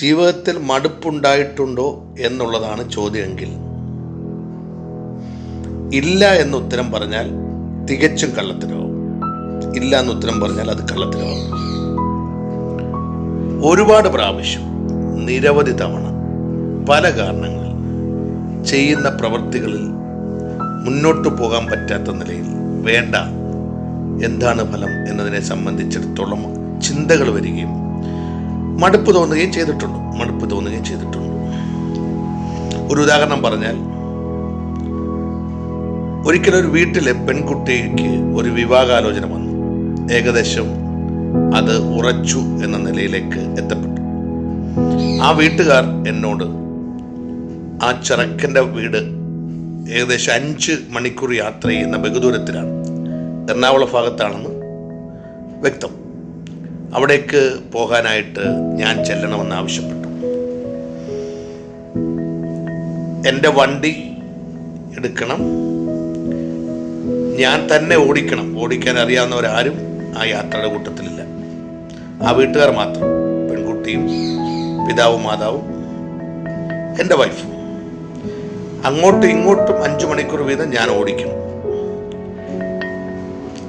ജീവിതത്തിൽ മടുപ്പുണ്ടായിട്ടുണ്ടോ എന്നുള്ളതാണ് ചോദ്യമെങ്കിൽ ഇല്ല എന്ന് ഉത്തരം പറഞ്ഞാൽ തികച്ചും കള്ളത്തരവും ഇല്ല എന്ന് ഉത്തരം പറഞ്ഞാൽ അത് കള്ളത്തരവും ഒരുപാട് പ്രാവശ്യം നിരവധി തവണ പല കാരണങ്ങൾ ചെയ്യുന്ന പ്രവൃത്തികളിൽ മുന്നോട്ട് പോകാൻ പറ്റാത്ത നിലയിൽ വേണ്ട എന്താണ് ഫലം എന്നതിനെ സംബന്ധിച്ചിടത്തോളം ചിന്തകൾ വരികയും മടുപ്പ് തോന്നുകയും ചെയ്തിട്ടുണ്ട്. മടുപ്പ് തോന്നുകയും ചെയ്തിട്ടുണ്ട്. ഒരു ഉദാഹരണം പറഞ്ഞാൽ ഒരിക്കലും ഒരു വീട്ടിലെ പെൺകുട്ടിക്ക് ഒരു വിവാഹാലോചന വന്നു. ഏകദേശം അത് ഉറച്ചു എന്ന നിലയിലേക്ക് എത്തപ്പെട്ടു. ആ വീട്ടുകാർ എന്നോട് ആ ചെറുക്കന്റെ വീട് ഏകദേശം അഞ്ച് മണിക്കൂർ യാത്ര ചെയ്യുന്ന ബഹുദൂരത്തിലാണ്. എറണാകുളം ഭാഗത്താണെന്ന് വ്യക്തം. അവിടേക്ക് പോകാനായിട്ട് ഞാൻ ചെല്ലണമെന്ന് ആവശ്യപ്പെട്ടു. എന്റെ വണ്ടി എടുക്കണം. ഞാൻ തന്നെ ഓടിക്കണം. ഓടിക്കാൻ അറിയാവുന്നവരാരും ആ യാത്രയുടെ കൂട്ടത്തിലില്ല. ആ വീട്ടുകാർ മാത്രം. പെൺകുട്ടിയും പിതാവും മാതാവും എന്റെ വൈഫും. അങ്ങോട്ടും ഇങ്ങോട്ടും അഞ്ചു മണിക്കൂർ വീതം ഞാൻ ഓടിക്കണം.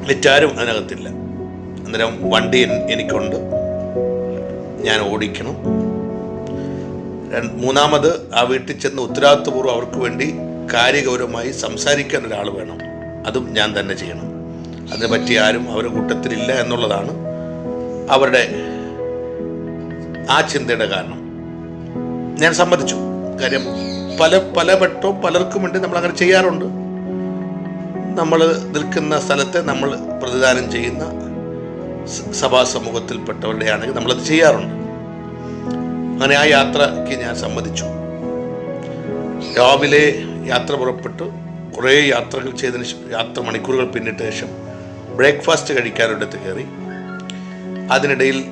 മറ്റാരും അതിനകത്തില്ല. അന്നേരം വണ്ടി എനിക്കുണ്ട്. ഞാൻ ഓടിക്കണം. മൂന്നാമത് ആ വീട്ടിൽ ചെന്ന് ഉത്തരവാദിത്വപൂർവം അവർക്ക് വേണ്ടി കാര്യഗൗരവമായി സംസാരിക്കാൻ ഒരാൾ വേണം. അതും ഞാൻ തന്നെ ചെയ്യണം. അതിനെ പറ്റി ആരും അവരുടെ കൂട്ടത്തിലില്ല എന്നുള്ളതാണ് അവരുടെ ആ ചിന്തയുടെ കാരണം. ഞാൻ സമ്മതിച്ചു. കാര്യം പല പല വട്ടവും പലർക്കും വേണ്ടി നമ്മൾ അങ്ങനെ ചെയ്യാറുണ്ട്. നമ്മൾ നിൽക്കുന്ന സ്ഥലത്തെ നമ്മൾ പ്രതിദാനം ചെയ്യുന്ന സഭാ സമൂഹത്തിൽപ്പെട്ടവരുടെ ആണെങ്കിൽ നമ്മളത് ചെയ്യാറുണ്ട്. അങ്ങനെ ആ യാത്രയ്ക്ക് ഞാൻ സമ്മതിച്ചു. രാവിലെ യാത്ര പുറപ്പെട്ടു. കുറേ യാത്രകൾ ചെയ്തതിന് യാത്ര മണിക്കൂറുകൾ പിന്നിട്ട ശേഷം ബ്രേക്ക്ഫാസ്റ്റ് കഴിക്കാനൊരിടത്ത് കയറി. അതിനിടയിൽ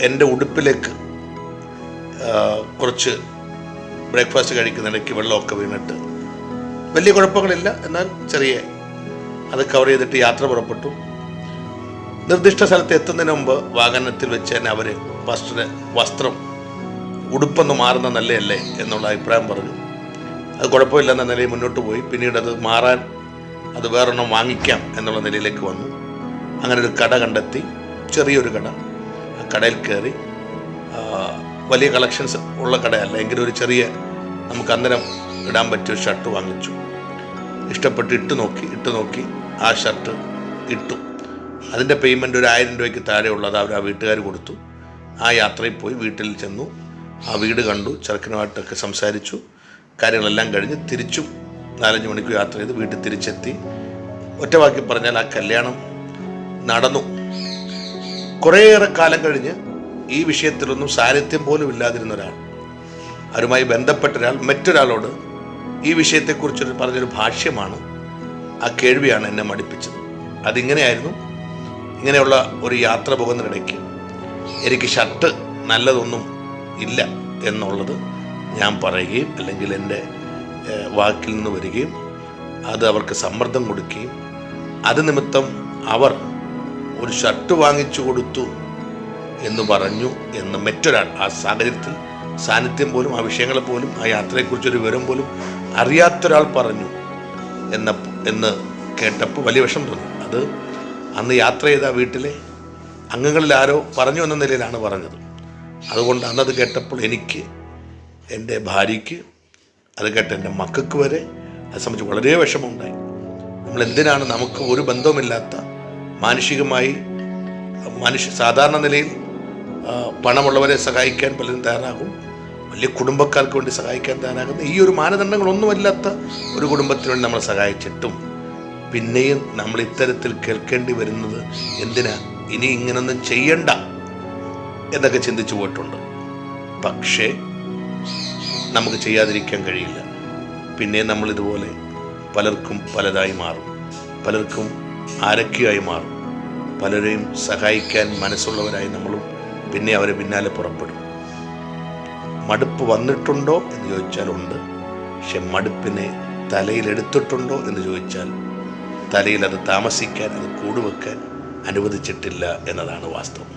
എന്റെ ഉടുപ്പിലേക്ക് കുറച്ച് ബ്രേക്ക്ഫാസ്റ്റ് കഴിക്കുന്നിടയ്ക്ക് വെള്ളമൊക്കെ വീണിട്ട്. വലിയ കുഴപ്പങ്ങളില്ല. എന്നാൽ ചെറിയ അത് കവർ ചെയ്തിട്ട് യാത്ര പുറപ്പെട്ടു. നിർദ്ദിഷ്ട സ്ഥലത്ത് എത്തുന്നതിന് മുമ്പ് വാഹനത്തിൽ വെച്ച് തന്നെ അവർ ഫസ്റ്റിന് വസ്ത്രം ഉടുപ്പൊന്ന് മാറുന്ന നല്ലയല്ലേ എന്നുള്ള അഭിപ്രായം പറഞ്ഞു. അത് കുഴപ്പമില്ലെന്ന നിലയിൽ മുന്നോട്ട് പോയി. പിന്നീട് അത് മാറാൻ അത് വേറൊരെണ്ണം വാങ്ങിക്കാം എന്നുള്ള നിലയിലേക്ക് വന്നു. അങ്ങനെ ഒരു കട കണ്ടെത്തി. ചെറിയൊരു കട. ആ കടയിൽ കയറി. വലിയ കളക്ഷൻസ് ഉള്ള കടയല്ല. എങ്കിലും ഒരു ചെറിയ നമുക്ക് അന്നേരം ഇടാൻ പറ്റിയ ഷർട്ട് വാങ്ങിച്ചു. ഇഷ്ടപ്പെട്ട് ഇട്ട് നോക്കി ഇട്ട് നോക്കി ആ ഷർട്ട് ഇട്ടു. അതിന്റെ പേയ്മെന്റ് ഒരു ആയിരം രൂപയ്ക്ക് താഴെ ഉള്ളത് അവർ ആ വീട്ടുകാർ കൊടുത്തു. ആ യാത്രയിൽ പോയി വീട്ടിൽ ചെന്നു. ആ വീട് കണ്ടു. ചെറുക്കനുമായിട്ടൊക്കെ സംസാരിച്ചു. കാര്യങ്ങളെല്ലാം കഴിഞ്ഞ് തിരിച്ചും നാലഞ്ച് മണിക്കൂർ യാത്ര ചെയ്ത് വീട്ടിൽ തിരിച്ചെത്തി. ഒറ്റവാക്കി പറഞ്ഞാൽ ആ കല്യാണം നടന്നു. കുറേയേറെ കാലം കഴിഞ്ഞ് ഈ വിഷയത്തിലൊന്നും സാന്നിധ്യം പോലും ഇല്ലാതിരുന്ന ഒരാൾ. അവരുമായി ബന്ധപ്പെട്ട ഒരാൾ മറ്റൊരാളോട് ഈ വിഷയത്തെക്കുറിച്ചൊരു പറഞ്ഞൊരു ഭാഷ്യമാണ്. ആ കേൾവിയാണ് എന്നെ മടിപ്പിച്ചത്. അതിങ്ങനെയായിരുന്നു ഇങ്ങനെയുള്ള ഒരു യാത്ര പോകുന്നതിനിടയ്ക്ക് എനിക്ക് ഷർട്ട് നല്ലതൊന്നും ഇല്ല എന്നുള്ളത് ഞാൻ പറയുകയും അല്ലെങ്കിൽ എന്റെ വാക്കിൽ നിന്ന് വരികയും അത് അവർക്ക് സമ്മർദ്ദം കൊടുക്കുകയും അത് നിമിത്തം അവർ ഒരു ഷർട്ട് വാങ്ങിച്ചു കൊടുത്തു എന്ന് പറഞ്ഞു എന്ന് മറ്റൊരാൾ ആ സാഹചര്യത്തിൽ സാന്നിധ്യം പോലും ആ വിഷയങ്ങളെ പോലും ആ യാത്രയെക്കുറിച്ചൊരു വിവരം പോലും അറിയാത്തൊരാൾ പറഞ്ഞു എന്ന എന്ന് കേട്ടപ്പോൾ വലിയ വിഷം തോന്നി. അത് അന്ന് യാത്ര ചെയ്ത വീട്ടിലെ അംഗങ്ങളിൽ ആരോ പറഞ്ഞു എന്ന നിലയിലാണ് പറഞ്ഞത്. അതുകൊണ്ട് അന്നത് കേട്ടപ്പോൾ എനിക്ക് എന്റെ ഭാര്യയ്ക്ക് അത് കേട്ട എന്റെ മക്കൾക്ക് വരെ അത് സംബന്ധിച്ച് വളരെ വിഷമമുണ്ടായി. നമ്മൾ എന്തിനാണ് നമുക്ക് ഒരു ബന്ധവുമില്ലാത്ത മാനുഷികമായി മനുഷ്യ സാധാരണ നിലയിൽ പണമുള്ളവരെ സഹായിക്കാൻ പലരും തയ്യാറാകും. വലിയ കുടുംബക്കാർക്ക് വേണ്ടി സഹായിക്കാൻ തയ്യാറാകുന്ന ഈ ഒരു മാനദണ്ഡങ്ങളൊന്നുമല്ലാത്ത ഒരു കുടുംബത്തിന് വേണ്ടി നമ്മൾ സഹായിച്ചിട്ടും പിന്നെയും നമ്മൾ ഇത്തരത്തിൽ കേൾക്കേണ്ടി വരുന്നത് എന്തിനാ? ഇനി ഇങ്ങനൊന്നും ചെയ്യണ്ട എന്നൊക്കെ ചിന്തിച്ചു പോയിട്ടുണ്ട്. പക്ഷേ നമുക്ക് ചെയ്യാതിരിക്കാൻ കഴിയില്ല. പിന്നെ നമ്മൾ ഇതുപോലെ പലർക്കും പലതായി മാറും. പലർക്കും ആരൊക്കെയായി മാറും. പലരെയും സഹായിക്കാൻ മനസ്സുള്ളവരായി നമ്മളും പിന്നെ അവരെ പിന്നാലെ പുറപ്പെടും. മടുപ്പ് വന്നിട്ടുണ്ടോ എന്ന് ചോദിച്ചാൽ ഉണ്ട്. പക്ഷെ മടുപ്പിനെ തലയിലെടുത്തിട്ടുണ്ടോ എന്ന് ചോദിച്ചാൽ തലയിൽ അത് താമസിക്കാൻ അത് കൂടുവെക്കാൻ അനുവദിച്ചിട്ടില്ല എന്നതാണ് വാസ്തവം.